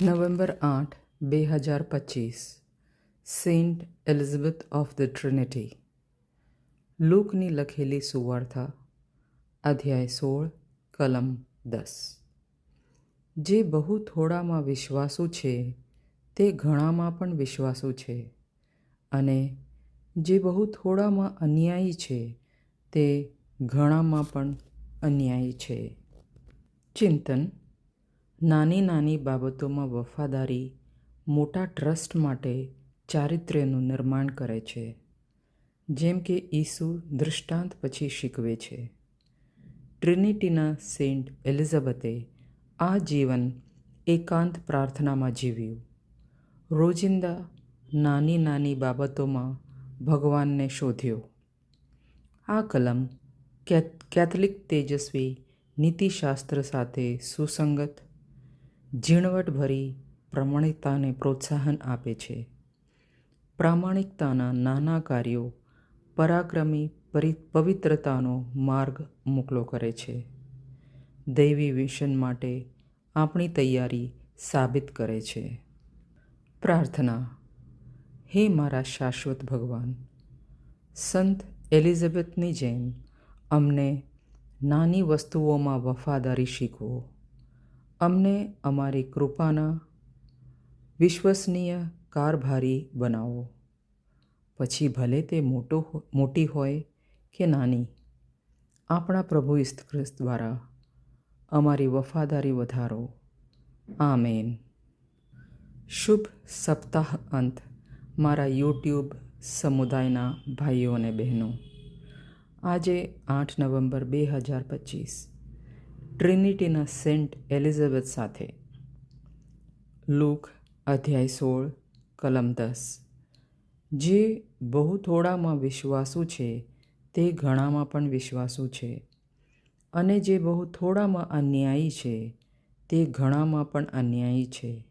November આઠ બે હજાર પચીસ saint Elizabeth of the Trinity લૂકની લખેલી સુવાર્થા અધ્યાય સોળ કલમ દસ જે બહુ થોડામાં વિશ્વાસુ છે તે ઘણામાં પણ વિશ્વાસુ છે અને જે બહુ થોડામાં અન્યાયી છે તે ઘણામાં પણ અન્યાયી છે ચિંતન નાની નાની બાબતોમાં વફાદારી મોટા ટ્રસ્ટ માટે ચારિત્ર્યનું નિર્માણ કરે છે. જેમ કે ઈસુ દૃષ્ટાંત પછી શીખવે છે. ટ્રિનિટીના સેન્ટ એલિઝાબેથે આ જીવન એકાંત પ્રાર્થનામાં જીવ્યું. રોજિંદા નાની નાની બાબતોમાં ભગવાનને શોધ્યો. આ કલમ કેથલિક તેજસ્વી નીતિશાસ્ત્ર સાથે સુસંગત ઝીણવટભરી પ્રમાણિકતાને પ્રોત્સાહન આપે છે. પ્રામાણિકતાના નાના કાર્યો પરાક્રમી પરી, પવિત્રતાનો માર્ગ મોકલો કરે છે. દૈવી વિષન માટે આપણી તૈયારી સાબિત કરે છે. પ્રાર્થના, હે મારા શાશ્વત ભગવાન, સંત એલિઝાબેથની જેમ અમને નાની વસ્તુઓમાં વફાદારી શીખવો. અમને અમારી કૃપાના વિશ્વસનીય કારભારી બનાવો. પછી ભલે તે મોટો મોટી હોય કે નાની, આપણા પ્રભુ ખ્રિસ્ત દ્વારા અમારી વફાદારી વધારો. આમેન. શુભ સપ્તાહ અંત મારા યુટ્યુબ સમુદાયના ભાઈઓ અને બહેનો. આજે આઠ નવેમ્બર બે હજાર પચીસ. ટ્રિનિટીના સેન્ટ એલિઝાબેથ સાથે. લૂક, અધ્યાય સોળ, કલમ દસ. જે બહુ થોડામાં વિશ્વાસુ છે, તે ઘણામાં પણ વિશ્વાસુ છે. અને જે બહુ થોડામાં અન્યાયી છે, તે ઘણામાં પણ અન્યાયી છે.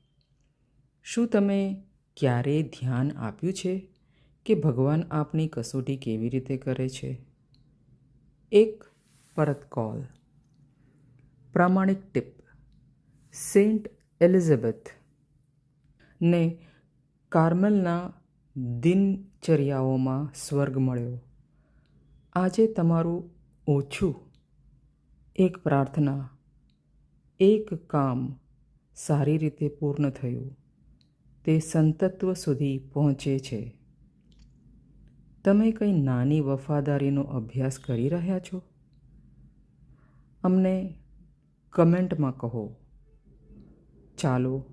શું તમે ક્યારેય ધ્યાન આપ્યું છે કે ભગવાન આપની કસોટી કેવી રીતે કરે છે? એક પરત કોલ પ્રામાણિક ટીપ. સેન્ટ એલિઝાબેથ ને કાર્મેલના દિનચર્યાઓમાં સ્વર્ગ મળ્યો. આજે તમારું ઓછું એક પ્રાર્થના, એક કામ સારી રીતે પૂર્ણ થયું. તે સંતત્વ સુધી પહોંચે છે. તમે કંઈ નાની વફાદારીનો અભ્યાસ કરી રહ્યા છો? અમને કમેન્ટમાં કહો. ચાલો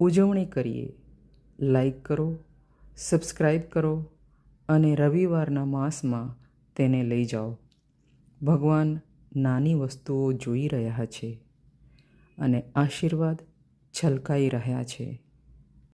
ઉજવણી કરીએ. લાઈક કરો સબસ્ક્રાઈબ કરો અને રવિવારના માસમાં તેને લઈ જાઓ. ભગવાન નાની વસ્તુઓ જોઈ રહ્યા છે અને આશીર્વાદ છલકાઈ રહ્યા છે.